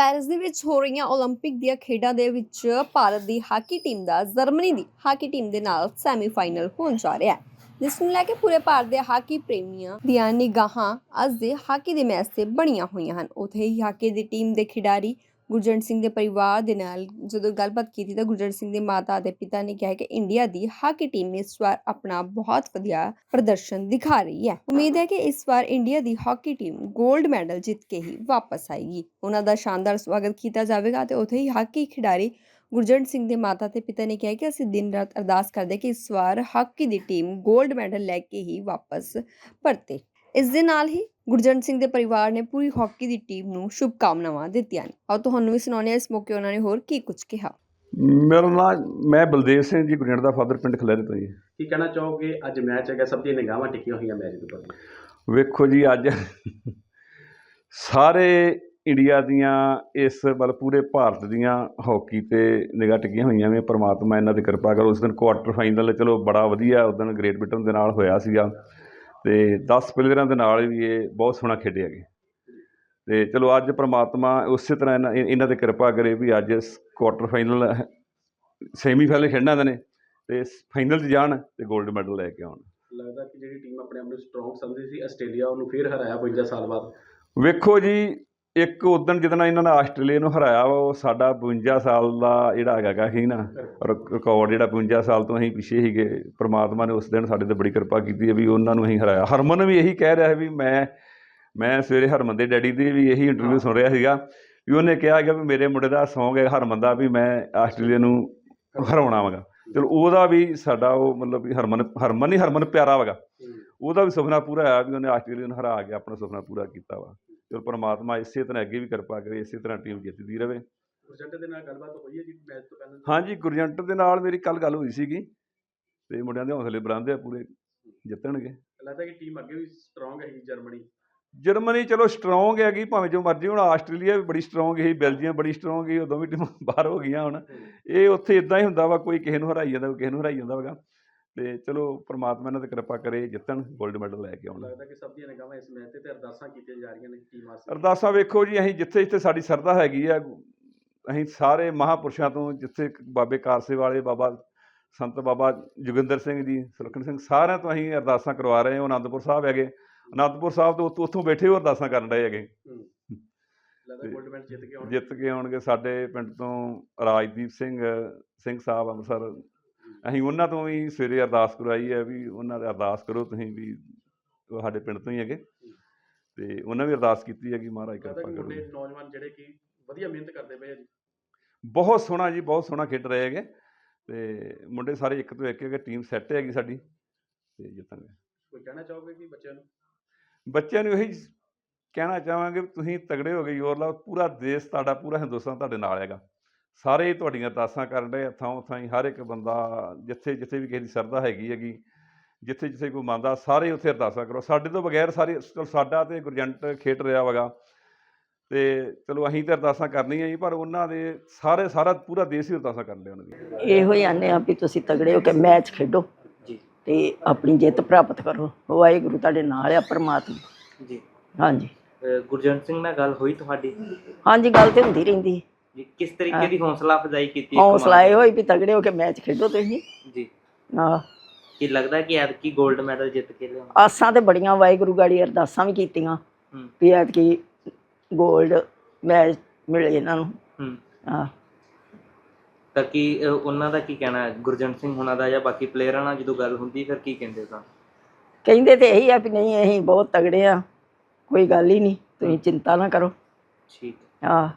Paris ਦੇ ਵਿੱਚ ਹੋ ਰਹੀਆਂ 올림픽 ਦੀਆਂ ਖੇਡਾਂ ਦੇ ਵਿੱਚ ਭਾਰਤ ਦੀ ਹਾਕੀ ਟੀਮ ਦਾ ਜਰਮਨੀ ਦੀ ਹਾਕੀ ਟੀਮ ਦੇ ਨਾਲ ਸੈਮੀਫਾਈਨਲ ਹੋਣ ਜਾ ਰਿਹਾ ਹੈ ਜਿਸ ਨੂੰ ਲੈ ਕੇ ਪੂਰੇ ਭਾਰਤ ਦੇ ਹਾਕੀ ਪ੍ਰੇਮੀਆਂ ਦੀਆਂ ਨਿਗਾਹਾਂ ਅੱਜ ਦੇ ਹਾਕੀ ਦੇ ਮੈਚ ਤੇ ਬਣੀਆਂ ਹੋਈਆਂ ਹਨ ਉੱਥੇ ਹੀ ਹਾਕੀ ਦੀ ਟੀਮ ਦੇ ਖਿਡਾਰੀ ਗੁਰਜੰਟ ਸਿੰਘ ਦੇ ਪਰਿਵਾਰ ਦੇ ਨਾਲ ਜਦੋਂ ਗੱਲਬਾਤ ਕੀਤੀ ਤਾਂ ਗੁਰਜੰਟ ਸਿੰਘ ਦੇ ਮਾਤਾ ਅਤੇ ਪਿਤਾ ਨੇ ਕਿਹਾ ਕਿ ਇੰਡੀਆ ਦੀ ਹਾਕੀ ਟੀਮ ਇਸ ਵਾਰ ਆਪਣਾ ਬਹੁਤ ਵਧੀਆ ਪ੍ਰਦਰਸ਼ਨ ਦਿਖਾ ਰਹੀ ਹੈ। ਉਮੀਦ ਹੈ ਕਿ ਇਸ ਵਾਰ ਇੰਡੀਆ ਦੀ ਹਾਕੀ ਟੀਮ 골ਡ ਮੈਡਲ ਜਿੱਤ ਕੇ ਹੀ ਵਾਪਸ ਆਏਗੀ। ਉਹਨਾਂ ਦਾ ਸ਼ਾਨਦਾਰ ਸਵਾਗਤ ਕੀਤਾ ਜਾਵੇਗਾ ਤੇ ਉੱਥੇ ਹੀ ਹਾਕੀ ਖਿਡਾਰੀ ਗੁਰਜੰਟ ਸਿੰਘ ਦੇ ਮਾਤਾ ਤੇ ਪਿਤਾ ਨੇ ਕਿਹਾ ਕਿ ਅਸੀਂ ਦਿਨ ਰਾਤ ਅਰਦਾਸ ਕਰਦੇ ਕਿ ਇਸ ਵਾਰ ਹਾਕੀ ਦੀ ਟੀਮ 골ਡ ਮੈਡਲ ਲੈ ਕੇ ਹੀ ਵਾਪਸ ਪਰਤੇ। ਇਸ ਦੇ ਨਾਲ ਹੀ ਗੁਰਜੰਟ ਸਿੰਘ ਦੇ ਪਰਿਵਾਰ ਨੇ ਪੂਰੀ ਹਾਕੀ ਦੀ ਟੀਮ ਨੂੰ ਸ਼ੁਭਕਾਮਨਾਵਾਂ ਦਿੱਤੀਆਂ ਨੇ। ਆਓ ਤੁਹਾਨੂੰ ਵੀ ਸੁਣਾਉਂਦੇ ਹਾਂ ਇਸ ਮੌਕੇ ਉਹਨਾਂ ਨੇ ਹੋਰ ਕੀ ਕੁਝ ਕਿਹਾ। ਮੇਰਾ ਨਾਮ ਮੈਂ ਬਲਦੇਵ ਸਿੰਘ ਜੀ ਗੁਰਜੰਟ ਦਾ ਫਾਦਰ ਪਿੰਡ ਖਲੇਰੇ ਤੋਂ ਜੀ। ਕੀ ਕਹਿਣਾ ਚਾਹੋਗੇ? ਅੱਜ ਮੈਚ ਹੈਗਾ ਸਭ ਦੀਆਂ ਨਿਗਾਹਾਂ ਟਿਕੀਆਂ ਹੋਈਆਂ ਮੈਚ ਦੇ ਉੱਪਰ। ਵੇਖੋ ਜੀ ਅੱਜ ਸਾਰੇ ਇੰਡੀਆ ਦੀਆਂ ਇਸ ਮਤਲਬ ਪੂਰੇ ਭਾਰਤ ਦੀਆਂ ਹਾਕੀ ਤੇ ਨਿਗਾਹ ਟਿਕੀਆਂ ਹੋਈਆਂ ਨੇ। ਪ੍ਰਮਾਤਮਾ ਇਹਨਾਂ ਦੀ ਕਿਰਪਾ ਕਰੋ। ਉਸ ਦਿਨ ਕੁਆਟਰ ਫਾਈਨਲ ਚਲੋ ਬੜਾ ਵਧੀਆ ਉਸ ਦਿਨ ਗ੍ਰੇਟ ਬ੍ਰਿਟਨ ਦੇ ਨਾਲ ਹੋਇਆ ਸੀਗਾ। ਤੇ 10 ਪਲੇਅਰਾਂ ਦੇ ਨਾਲ ਵੀ ਇਹ ਬਹੁਤ ਸੋਹਣਾ ਖੇਡੇ ਹੈਗੇ। ਤੇ ਚਲੋ ਅੱਜ ਪ੍ਰਮਾਤਮਾ ਉਸੇ ਤਰ੍ਹਾਂ ਇਹਨਾਂ ਇਹਨਾਂ ਤੇ ਕਿਰਪਾ ਕਰੇ ਵੀ ਅੱਜ ਕੁਆਟਰ ਫਾਈਨਲ ਸੈਮੀ ਫਾਈਨਲ ਖੇਡਣਾ ਇਹਨਾਂ ਨੇ ਤੇ ਫਾਈਨਲ 'ਚ ਜਾਣ ਤੇ 골ਡ ਮੈਡਲ ਲੈ ਕੇ ਆਉਣ। ਲੱਗਦਾ ਕਿ ਜਿਹੜੀ ਟੀਮ ਆਪਣੇ ਆਪ ਨੂੰ ਸਟਰੋਂਗ ਸਮਝਦੀ ਸੀ ਆਸਟ੍ਰੇਲੀਆ ਉਹਨੂੰ ਫੇਰ ਹਰਾਇਆ 52 ਸਾਲ ਬਾਅਦ। ਵੇਖੋ ਜੀ ਇੱਕ ਉਦਣ ਜਦੋਂ ਇਹਨਾਂ ਨੇ ਆਸਟ੍ਰੇਲੀਆ ਨੂੰ ਹਰਾਇਆ ਵਾ ਉਹ ਸਾਡਾ 52 ਸਾਲ ਦਾ ਜਿਹੜਾ ਹੈਗਾ ਸੀ ਨਾ ਰਿਕ- ਰਿਕਾਰਡ ਜਿਹੜਾ 52 ਸਾਲ ਤੋਂ ਅਸੀਂ ਪਿੱਛੇ ਸੀਗੇ ਪ੍ਰਮਾਤਮਾ ਨੇ ਉਸ ਦਿਨ ਸਾਡੇ ਤੇ ਬੜੀ ਕਿਰਪਾ ਕੀਤੀ ਹੈ ਵੀ ਉਹਨਾਂ ਨੂੰ ਅਸੀਂ ਹਰਾਇਆ। ਹਰਮਨ ਵੀ ਇਹੀ ਕਹਿ ਰਿਹਾ ਹੈ ਵੀ ਮੈਂ ਮੈਂ ਸਵੇਰੇ ਹਰਮਨ ਦੇ ਡੈਡੀ ਦੀ ਵੀ ਇਹੀ ਇੰਟਰਵਿਊ ਸੁਣ ਰਿਹਾ ਸੀਗਾ ਵੀ ਉਹਨੇ ਕਿਹਾ ਹੈਗਾ ਵੀ ਮੇਰੇ ਮੁੰਡੇ ਦਾ ਸੌਂਗ ਹੈ ਹਰਮਨ ਦਾ ਵੀ ਮੈਂ ਆਸਟ੍ਰੇਲੀਆ ਨੂੰ ਹਰਾਉਣਾ ਵਾਗਾ। ਚਲੋ ਉਹਦਾ ਵੀ ਸਾਡਾ ਉਹ ਮਤਲਬ ਵੀ ਹਰਮਨ ਹਰਮਨ ਨਹੀਂ ਹਰਮਨ ਪਿਆਰਾ ਵਗਾ। ਉਹਦਾ ਵੀ ਸੁਪਨਾ ਪੂਰਾ ਹੋਇਆ ਵੀ ਉਹਨੇ ਆਸਟ੍ਰੇਲੀਆ ਨੂੰ ਹਰਾ ਕੇ ਆਪਣਾ ਸੁਪਨਾ ਪੂਰਾ ਕੀਤਾ ਵਾ। ਚਲੋ ਪਰਮਾਤਮਾ ਇਸੇ ਤਰ੍ਹਾਂ ਅੱਗੇ ਵੀ ਕਿਰਪਾ ਕਰੇ ਇਸੇ ਤਰ੍ਹਾਂ ਟੀਮ ਜਿੱਤਦੀ ਰਹੇ ਪ੍ਰਜੈਂਟ ਦੇ ਨਾਲ ਗੱਲਬਾਤ ਹੋਈ ਹੈ ਜੀ ਮੈਚ ਤੋਂ ਪਹਿਲਾਂ? ਹਾਂਜੀ ਗੁਰਜੰਟ ਦੇ ਨਾਲ ਮੇਰੀ ਕੱਲ ਗੱਲ ਹੋਈ ਸੀਗੀ ਤੇ ਮੁੰਡਿਆਂ ਦੇ ਹੌਸਲੇ ਬੁਲੰਦ ਆ ਪੂਰੇ ਜਿੱਤਣਗੇ। ਲੱਗਦਾ ਕਿ ਟੀਮ ਅੱਗੇ ਵੀ ਸਟਰੋਂਗ ਹੈਗੀ ਜਰਮਨੀ। ਜਰਮਨੀ ਚਲੋ ਸਟਰੋਂਗ ਹੈਗੀ ਭਾਵੇਂ ਜੋ ਮਰਜ਼ੀ ਹੁਣ ਆਸਟ੍ਰੇਲੀਆ ਵੀ ਬੜੀ ਸਟਰੋਂਗ ਹੈ ਬੈਲਜੀਅਮ ਬੜੀ ਸਟਰੋਂਗ ਹੈ ਉਹ ਦੋਵੇਂ ਟੀਮਾਂ ਬਾਹਰ ਹੋ ਗਈਆਂ ਹੁਣ। ਇਹ ਉੱਥੇ ਇਦਾਂ ਹੀ ਹੁੰਦਾ ਵਾ ਕੋਈ ਕਿਸੇ ਨੂੰ ਹਰਾਈ ਜਾਂਦਾ ਕੋਈ ਕਿਸੇ ਨੂੰ ਹਰਾਈ ਜਾਂਦਾ ਵਗਾ ਤੇ ਚਲੋ ਪ੍ਰਮਾਤਮਾ ਇਹਨਾਂ ਤੇ ਕਿਰਪਾ ਕਰੇ ਜਿੱਤਣ 골ਡ ਮੈਡਲ ਲੈ ਕੇ ਆਉਣ। ਲੱਗਦਾ ਕਿ ਸਭ ਦੀਆਂ ਨਿਗਾਹਾਂ ਇਸ ਮੈਚ ਤੇ ਤੇ ਅਰਦਾਸਾਂ ਕੀਤੀਆਂ ਜਾ ਰਹੀਆਂ ਨੇ ਟੀਮ ਵਾਸਤੇ। ਅਰਦਾਸਾਂ ਵੇਖੋ ਜੀ ਅਸੀਂ ਜਿੱਥੇ ਜਿੱਥੇ ਸਾਡੀ ਸਰਦਾ ਹੈਗੀ ਆ ਅਸੀਂ ਸਾਰੇ ਮਹਾਪੁਰਸ਼ਾਂ ਤੋਂ ਜਿੱਥੇ ਬਾਬੇ ਕਾਰਸੇ ਵਾਲੇ ਬਾਬਾ ਸੰਤ ਬਾਬਾ ਜੋਗਿੰਦਰ ਸਿੰਘ ਜੀ ਸੁਲੱਖਣ ਸਿੰਘ ਸਾਰਿਆਂ ਤੋਂ ਅਸੀਂ ਅਰਦਾਸਾਂ ਕਰਵਾ ਰਹੇ ਹਾਂ। ਉਹ ਆਨੰਦਪੁਰ ਸਾਹਿਬ ਹੈਗੇ। ਆਨੰਦਪੁਰ ਸਾਹਿਬ ਤੋਂ ਉੱਥੋਂ- ਉੱਥੋਂ ਬੈਠੇ ਹੋ ਅਰਦਾਸਾਂ ਕਰਨ ਰਹੇ ਹੈਗੇ। ਲੱਗਦਾ 골ਡ ਮੈਡਲ ਜਿੱਤ ਕੇ ਆਉਣਗੇ। ਜਿੱਤ ਕੇ ਆਉਣਗੇ। ਸਾਡੇ ਪਿੰਡ ਤੋਂ ਰਾਜਦੀਪ ਸਿੰਘ ਸਿੰਘ ਸਾਹਿਬ ਅੰਮ੍ਰਿਤਸਰ ਅਸੀਂ ਉਹਨਾਂ ਤੋਂ ਵੀ ਸਵੇਰੇ ਅਰਦਾਸ ਕਰਵਾਈ ਹੈ ਵੀ ਉਹਨਾਂ ਦੇ ਅਰਦਾਸ ਕਰੋ ਤੁਸੀਂ ਵੀ ਸਾਡੇ ਪਿੰਡ ਤੋਂ ਹੀ ਹੈਗੇ। ਤੇ ਉਹਨਾਂ ਵੀ ਅਰਦਾਸ ਕੀਤੀ ਹੈਗੀ ਮਹਾਰਾਜ ਲੱਗਦਾ ਕਿਰਪਾ ਕਿ ਕਰੋ। ਮੁੰਡੇ ਨੌਜਵਾਨ ਜਿਹੜੇ ਕਿ ਵਧੀਆ ਮਿਹਨਤ ਕਰਦੇ ਪਏ ਆ ਜੀ। ਬਹੁਤ ਸੋਹਣਾ ਜੀ ਬਹੁਤ ਸੋਹਣਾ ਖੇਡ ਰਹੇ ਹੈਗੇ। ਤੇ ਮੁੰਡੇ ਸਾਰੇ ਇੱਕ ਤੋਂ ਇੱਕ ਹੈਗੇ ਟੀਮ ਸੈੱਟ ਹੈਗੀ ਸਾਡੀ। ਤੇ ਜਿੱਤਾਂਗੇ। ਕੋਈ ਕਹਿਣਾ ਚਾਹੋਗੇ ਕਿ ਬੱਚਿਆਂ ਨੂੰ? ਬੱਚਿਆਂ ਨੂੰ ਇਹੀ ਕਹਿਣਾ ਚਾਹਾਂਗੇ ਵੀ ਤੁਸੀਂ ਤਗੜੇ ਹੋ ਗਏ ਜ਼ੋਰ ਲਾਓ। ਪੂਰਾ ਦੇਸ਼ ਤੁਹਾਡਾ ਪੂਰਾ ਹਿੰਦੁਸਤਾਨ ਤੁਹਾਡੇ ਨਾਲ ਹੈਗਾ। ਸਾਰੇ ਹੀ ਤੁਹਾਡੀਆਂ ਅਰਦਾਸਾਂ ਕਰਨ ਰਹੇ ਥਾਂ ਥਾਂ ਹੀ ਹਰ ਇੱਕ ਬੰਦਾ ਜਿੱਥੇ ਜਿੱਥੇ ਵੀ ਕਿਸੇ ਦੀ ਸਰਦਾ ਹੈਗੀ ਹੈਗੀ ਜਿੱਥੇ ਜਿੱਥੇ ਕੋਈ ਮੰਨਦਾ ਸਾਰੇ ਉੱਥੇ ਅਰਦਾਸਾਂ ਕਰੋ। ਸਾਡੇ ਤੋਂ ਬਗੈਰ ਸਾਰੇ ਚਲੋ ਸਾਡਾ ਤੇ ਗੁਰਜੰਟ ਖੇਡ ਰਿਹਾ ਵਗਾ ਤੇ ਚਲੋ ਅਸੀਂ ਤੇ ਅਰਦਾਸਾਂ ਕਰਨੀਆਂ ਜੀ ਪਰ ਉਹਨਾਂ ਦੇ ਸਾਰੇ ਸਾਰਾ ਪੂਰਾ ਦੇਸ਼ ਹੀ ਅਰਦਾਸਾਂ ਕਰ ਲਿਆ ਉਹਨਾਂ ਦੀ। ਇਹੋ ਹੀ ਆਨੇ ਆ ਵੀ ਤੁਸੀਂ ਤਗੜੇ ਹੋ ਕੇ ਮੈਚ ਖੇਡੋ। ਜੀ। ਤੇ ਆਪਣੀ ਜਿੱਤ ਪ੍ਰਾਪਤ ਕਰੋ। ਵਾਹਿਗੁਰੂ ਤੁਹਾਡੇ ਨਾਲ ਆ ਪਰਮਾਤਮਾ। ਜੀ। ਹਾਂਜੀ। ਗੁਰਜੰਟ ਸਿੰਘ ਨਾਲ ਗੱਲ ਹੋਈ ਤੁਹਾਡੀ? ਹਾਂਜੀ ਗੱਲ ਤੇ ਹੁੰਦੀ ਰਹਿੰਦੀ। ਜੀ ਕਿਸ ਤਰੀਕੇ ਦੀ ਹੌਸਲਾ ਅਫਜ਼ਾਈ ਕੀਤੀ ਹੌਸਲਾ ਇਹ ਹੋਈ ਵੀ ਤਗੜੇ ਹੋ ਕੇ ਮੈਚ ਖੇਡੋ ਤੁਸੀਂ? ਜੀ। ਆ ਕੀ ਲੱਗਦਾ ਕਿ ਐਤਕੀ 골ਡ ਮੈਡਲ ਜਿੱਤ ਕੇ ਲਿਆਉਣਾ? ਆਸਾਂ ਤੇ ਬੜੀਆਂ ਵਾਹਿਗੁਰੂ ਗਾੜੀ ਅਰਦਾਸਾਂ ਵੀ ਕੀਤੀਆਂ ਹੂੰ। ਵੀ ਐਤਕੀ 골ਡ ਮੈਚ ਮਿਲੇ ਇਹਨਾਂ ਨੂੰ। ਹੂੰ। ਤਾਂ ਕੀ ਉਹਨਾਂ ਦਾ ਕੀ ਕਹਿਣਾ? ਹੈ ਗੁਰਜੰਟ ਸਿੰਘ ਹੁਣਾਂ ਦਾ ਜਾਂ ਬਾਕੀ ਪਲੇਅਰਾਂ ਨਾਲ ਜਦੋਂ ਗੱਲ ਹੁੰਦੀ ਫਿਰ ਕੀ ਕਹਿੰਦੇ ਤਾਂ? ਕਹਿੰਦੇ ਤੇ ਇਹੀ ਆ ਵੀ ਨਹੀਂ ਅਸੀਂ ਬਹੁਤ ਤਗੜੇ ਆ ਕੋਈ ਗੱਲ ਹੀ ਨਹੀਂ ਤੁਸੀਂ ਚਿੰਤਾ ਨਾ ਕਰੋ। ਠੀਕ। ਆ